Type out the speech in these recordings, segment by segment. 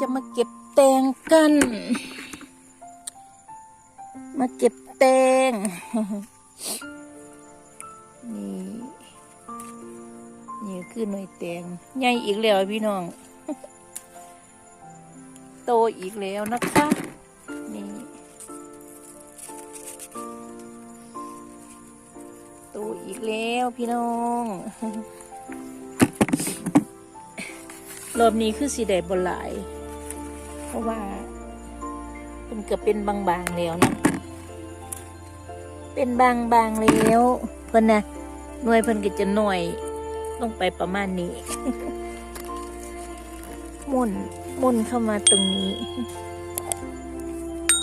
จะมาเก็บแตงกัน มาเก็บแตง นี่ นี่คือหน่วยแตงใหญ่อีกแล้วพี่น้อง โตอีกแล้วนะคะ นี่ โตอีกแล้วพี่น้องรอบนี้คือสีแดงบนหลาย เพราะว่าเป็นเกือบเป็นบางๆแล้วนะเป็นบางๆแล้วเพิ่นนะหน่วยเพิ่นก็จะหน่วยลงไปประมาณนี้มุนมุนเข้ามาตรงนี้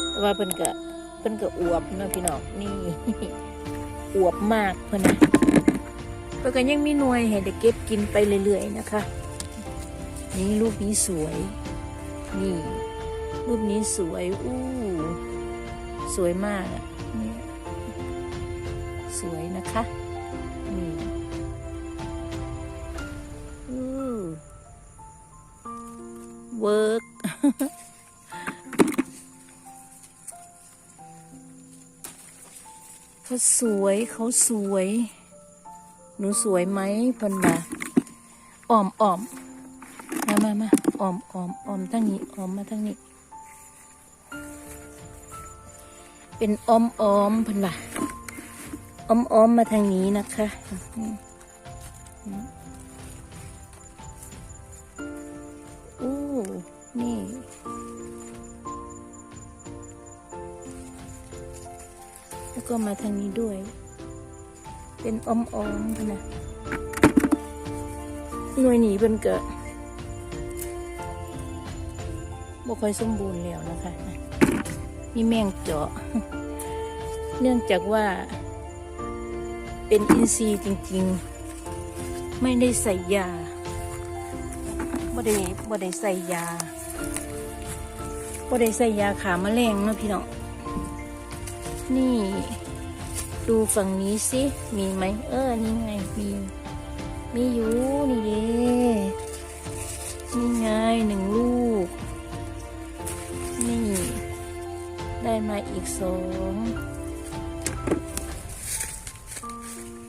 แต่ว่าเพิ่นก็เพิ่นก็อวบนะพี่น้องนี่อวบมากเพิ่นนะเพิ่นก็ยังมีหน่วยให้ได้เก็บกินไปเรื่อยๆนะคะ นี่รูปนี้สวย นี่ รูปนี้สวย อู้ สวยมากอะนี่สวยนะคะนี่อู้เวิร์กเขาสวยเขาสวย หนูสวยไหมพันมาอ่อมอ่อมมามามา อ่อมออมออมทั้งนี้ออมมาทั้งนี้ เป็นออมออมพันว่าออมออมมาทางนี้นะคะอู้นี่แล้วก็มาทางนี้ด้วย เป็นออมอมพะนะหน่วยหนีเป็นเกิด บ่ค่อยสมบูรณ์แล้วนะคะ มีแมงเจาะ เนื่องจากว่าเป็นอินทรีย์จริงๆ ไม่ได้ใส่ยาบ่ได้บ่ได้ใส่ยาบ่ได้ใส่ยาขาแมลงนะพี่น้อง นี่ ดูฝั่งนี้สิ มีไหม เออ นี่ไง มี มีอยู่ นี่เด้นี่ไงหนึ่งลูก นี่ ได้มาอีกสอง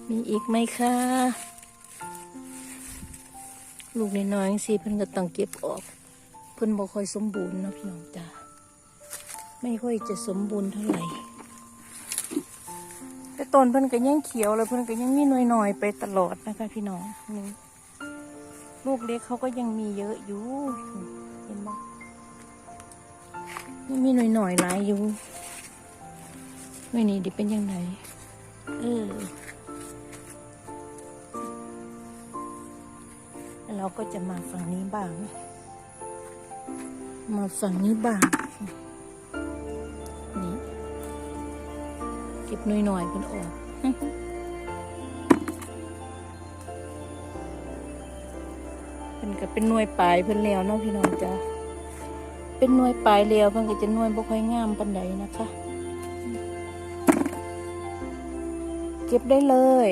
มีอีกไหมคะลูกน้อยๆสิเพิ่นก็ต้องเก็บออก เพิ่นบ่ค่อยสมบูรณ์นะพี่น้องจ้าไม่ค่อยจะสมบูรณ์เท่าไหร่แต่ต้นเพิ่นก็ยังเขียวแล้วเพิ่นก็ยังมีหน่อยๆไปตลอดนะคะพี่น้องนี่ลูกเล็กเขาก็ยังมีเยอะอยู่เห็นไหม ยังมีหน่อยๆหลายอยู่ไม่นี่ดิเป็นยังไงเออแล้วเราก็จะมาฝั่งนี้บ้าง มาฝั่งนี้บ้าง นี่ เก็บหน่อยๆเพิ่นออกเพิ่นก็เป็นหน่วยปลายเพิ่นแล้วเนาะพี่น้องจ้า เป็นหน่วยปลายแล้วเพิ่นก็จะหน่วยบ่ค่อยงามปานใดนะคะ เก็บได้เลย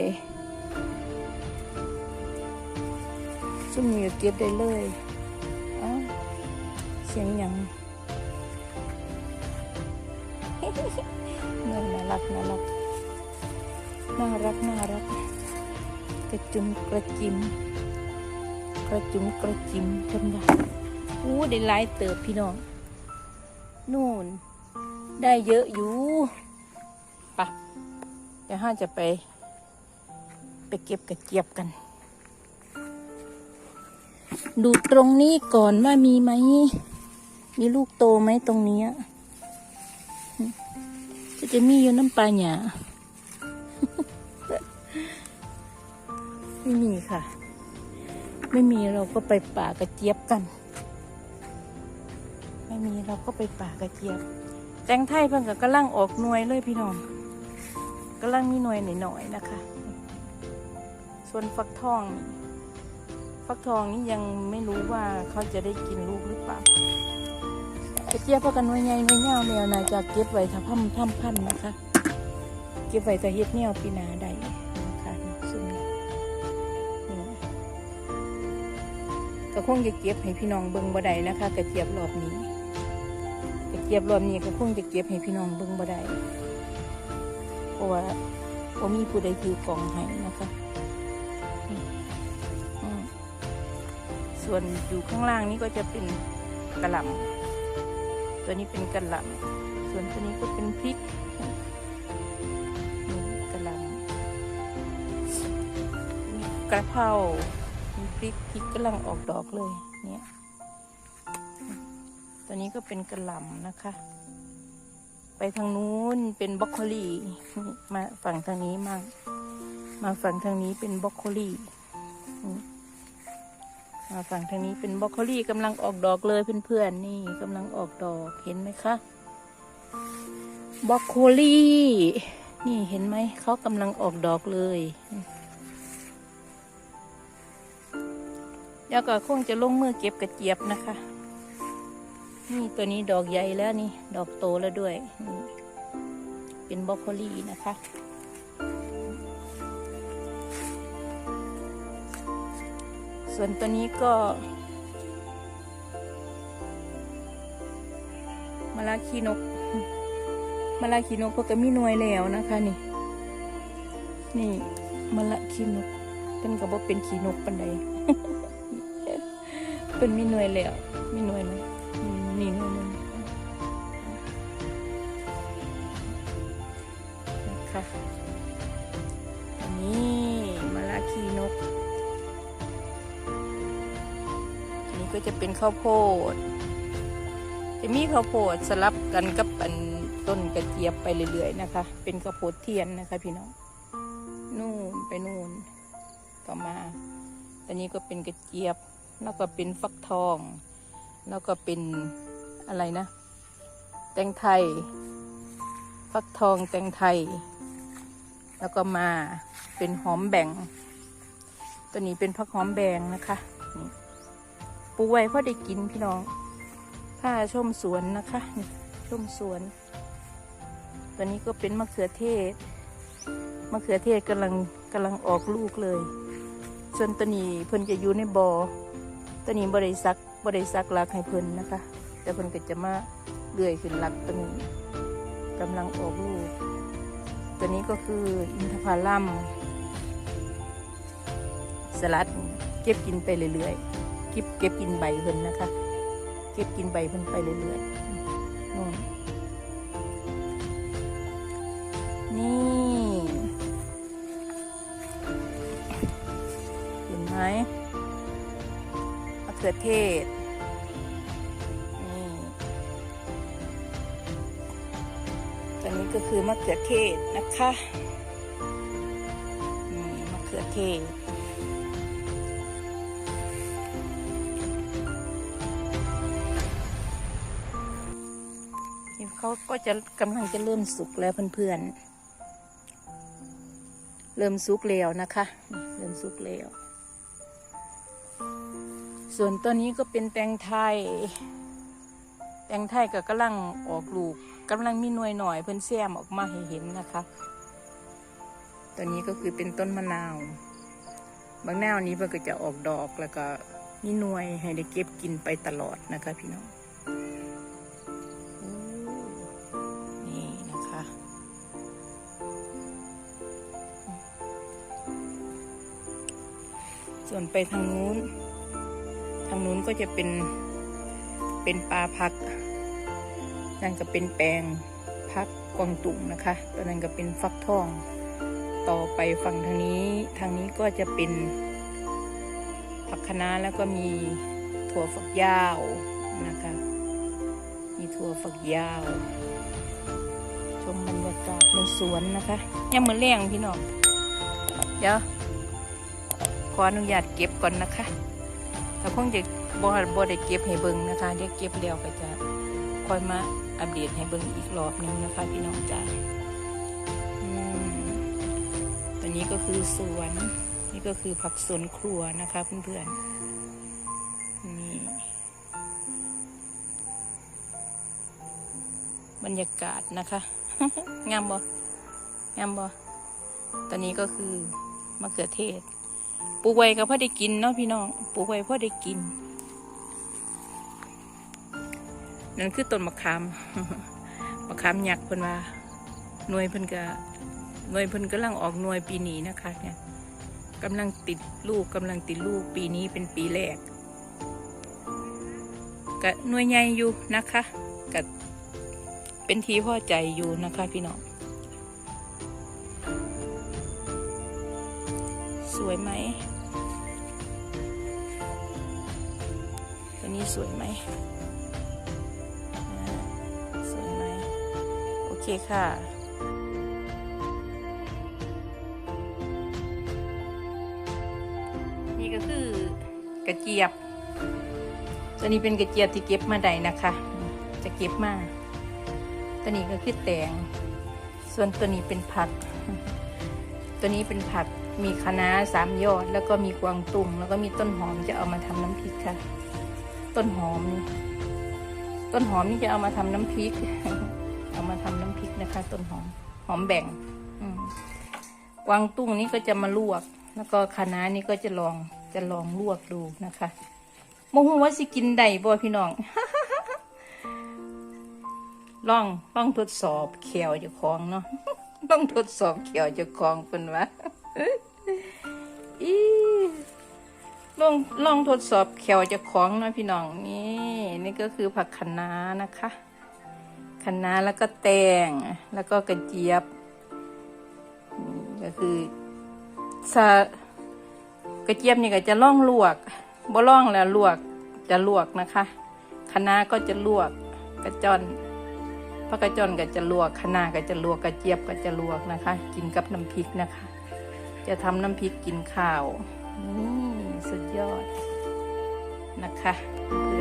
ซุ่มนี้ก็เก็บได้เลยอ้าเสียงยังน่ารักน่ารักน่ารักน่ารักกระจุมกระจิมกระจุมกระจิมเพิ่นว่า อู้ได้หลายเติบพี่น้อง นู่น ได้เยอะอยู่ปะเดี๋ยวห้าจะไป ไปเก็บกระเจี๊ยบกัน ดูตรงนี้ก่อนว่ามีไหม มีลูกโตไหมตรงนี้ยก็จะมีอยู่น้ำปลาหยาไม่มีค่ะ ไม่มีเราก็ไปป่ากระเจี๊ยบกัน มีเราก็ไปป่ากระเจี๊ยบแตงไทยเพิ่งกับกำลังออกหน่วยเลยพี่น้องกำลังมีหน่วยหน่อยๆนะคะ ส่วนฟักทอง ฟักทองนี่ยังไม่รู้ว่าเขาจะได้กินลูกหรือเปล่ากระเจี๊ยบพกันหน่วยใหญ่หน่วยยาเนี่ยนาจะเก็บไว้ถ้าพั่มทำพันธุ์นะคะ เก็บไว้ถ้าเฮ็ดแนวปีนาได้นะคะซึ่งนี่ก็คงจะเก็บให้พี่น้องเบิ่งบ่ได้นะคะ กระเจี๊ยบรอบนี้ กระเจี๊ยบรอบนี้ก็คงจะเก็บให้พี่น้องเบิ่งบ่ได้เพราะว่าผมมีผู้ใดถือกล่องให้นะคะส่วนอยู่ข้างล่างนี้ก็จะเป็นกระหล่ำตัวนี้เป็นกระหล่ำส่วนตัวนี้ก็เป็นพริกกระหล่ำมีกระเพรามีพริกพริกกำลังออกดอกเลยเนี่ย ตัวนี้ก็เป็นกระหล่ำนะคะ ไปทางนู้นเป็นบรอกโคลี่มาฝั่งทางนี้มั่งมาฝั่งทางนี้เป็นบรอกโคลี่มาฝั่งทางนี้เป็นบรอกโคลีกำลังออกดอกเลยเพื่อนๆนี่กำลังออกดอกเห็นไหมคะบรอกโคลีนี่เห็นไหมเขากำลังออกดอกเลยแล้วก็คงจะลงมือเก็บกระเจี๊ยบนะคะ นี่ตัวนี้ดอกใหญ่แล้วนี่ ดอกโตแล้วด้วยนี่เป็นบรอกโคลีนะคะ ส่วนตัวนี้ก็มะลาคีนกมะลาคีนกเพิ่นก็มีหน่วยแล้วนะคะนี่ นี่มะละคีนกเป็นกับว่าเป็นขีนกปันใดเป็นมีหน่วยแล้วมีหน่วยนะอืม นี่หน่วยหนึงนะคะอันนี้มะละคีนกนนี้ก็จะเป็นข้าวโพด จะมีข้าวโพดสลับกันกับอันต้นกระเจี๊ยบไปเรื่อยๆนะคะ เป็นข้าวโพดเทียนนะคะพี่น้อง นู่นไปนู่นต่อมาอันนี้ก็เป็นกระเจี๊ยบ แล้วก็เป็นฟักทอง แล้วก็เป็นอะไรนะ แตงไทย ฟักทองแตงไทย แล้วก็มาเป็นหอมแบ่ง ตัวนี้เป็นผักหอมแบงนะคะนี่ปูไว้เพราะได้กินพี่น้องผ้าชมสวนนะคะนี่ชมสวน ตัวนี้ก็เป็นมะเขือเทศ มะเขือเทศกำลังกำลังออกลูกเลย ส่วนตัวนี้เพิ่นจะอยู่ในบอ่อตัวนี้บริซัก บริซักลักให้เพิ่นนะคะ แต่เพิ่นก็จะมาเลื่อยขึ้นลักตัวนี้กำลังออกลูก ตัวนี้ก็คืออินทผลัมสลัดเก็บกินไปเรื่อยๆเก็บเก็บกินใบเพิ่นนะคะ เก็บกินใบเพิ่นไปเรื่อยๆนู่นนี่เห็นไหม ขือเทศนี่ตัวนี้ก็คือมะเขือเทศนะคะนี่มะเขือเทศเขาก็จะกำลังจะเริ่มสุกแล้วเพื่อนๆ เริ่มสุกแล้วนะคะ เริ่มสุกแล้ว ส่วนตัวนี้ก็เป็นแตงไทย แตงไทยก็กำลังออกลูกกำลังมีหน่วยหน่อยเพิ่นแซมออกมาให้เห็นนะคะ ตัวนี้ก็คือเป็นต้นมะนาว บางแนวนี้เพิ่นก็จะออกดอกแล้วก็มีหน่วยให้ได้เก็บกินไปตลอดนะคะพี่น้องนี่นะคะ ส่วนไปทางนู้นางนู้นก็จะเป็นเป็นปลาพัก นั่นก็เป็นแปลงพักกวางตุงนะคะตอนนั้นก็เป็นฟักทอง ต่อไปฝั่งทางนี้ทางนี้ก็จะเป็นผักคะน้าแล้วก็มีถั่วฝักยาวนะคะ มีถั่วฝักยาว ชมบรรยากาศในสวนนะคะยังเหมือนเลี้ยงพี่น้องเดี๋ยวขออนุญาตเก็บก่อนนะคะ แต่คงจะบ่บ่ได้เก็บให้เบิ่งนะคะเดี๋ยวเก็บแล้วก็จะค่อยมาอัปเดตให้เบิ่งอีกรอบหนึงนะคะพี่น้องจ้าตัวนี้ก็คือสวน นี่ก็คือผักสวนครัวนะคะเพื่อนๆนี่บรรยากาศนะคะ งามบ่งามบ่ตอนนี้ก็คือมะเขือเทศ ปูไว้ก็พอได้กินเนาะพี่น้องปูไว้พอได้กิน นั่นคือต้นมะขามมะขามหยักเพิ่นว่าหน่วยเพิ่นก็หน่วยเพิ่นกำลังออกหน่วยปีนี้นะคะเนี่ยกำลังติดลูกกำลังติดลูกปีนี้เป็นปีแรกกะหน่วยใหญ่อยู่นะคะกะเป็นทีพ่อใจอยู่นะคะพี่น้องสวยไหม สวยไหมสวยไหมโอเคค่ะนี่ก็คือกระเจี๊ยบ ตัวนี้เป็นกระเจี๊ยบที่เก็บมาได้นะคะ จะเก็บมาตัวนี้ก็คือแตง ส่วนตัวนี้เป็นผัก ตัวนี้เป็นผัก มีคะน้าสามยอด แล้วก็มีกวางตุ้งแล้วก็มีต้นหอมจะเอามาทำน้ำพริกค่ะ ต้นหอมนี่ต้นหอมนี่จะเอามาทำน้ำพริก เอามาทำน้ำพริกนะคะ ต้นหอม หอมแบ่ง อืกวางตุ้งนี่ก็จะมาลวก แล้วก็คะน้านี่ก็จะลองจะลองลวกดูนะคะโมโหว่าสิกินได้บ่พี่น้องลองลองทดสอบเขียวจ้าของเนาะลองทดสอบเขียวจ้าของเป็นวะ ลองลองทดสอบเขียวจ้าของนะพี่น้องนี่นี่ก็คือผักคะน้านะคะคะน้าแล้วก็แตงแล้วก็กระเจี๊ยบก็คือสากระเจี๊ยบนี่ก็จะล่องลวกบ่ล่องแล้วลวกจะลวกนะคะคะน้าก็จะลวกกระจอนผักกระจอนก็จะลวกคะน้าก็จะลวกกระเจี๊ยบก็จะลวกนะคะ กินกับน้ำพริกนะคะ จะทำน้ำพริกกินข้าวนี่ สุดยอดนะคะ